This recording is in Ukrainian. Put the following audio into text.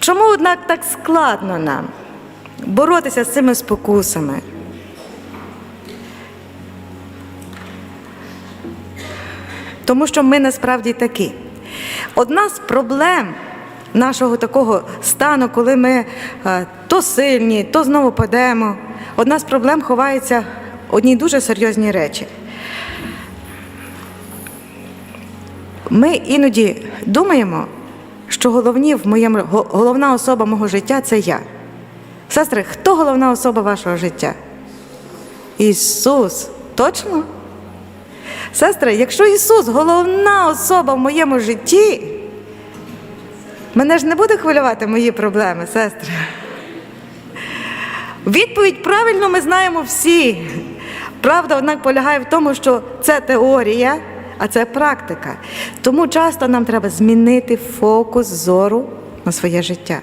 Чому, однак, так складно нам боротися з цими спокусами? Тому що ми насправді такі. Одна з проблем нашого такого стану, коли ми е, то сильні, то знову падемо, одна з проблем ховається одній дуже серйозній речі. Ми іноді думаємо, що головні в моєму, головна особа мого життя це я. Сестри, хто головна особа вашого життя? Ісус. Точно? Сестри, якщо Ісус головна особа в моєму житті, мене ж не буде хвилювати мої проблеми, сестри. Відповідь правильно ми знаємо всі. Правда, однак полягає в тому, що це теорія, а це практика. Тому часто нам треба змінити фокус зору на своє життя.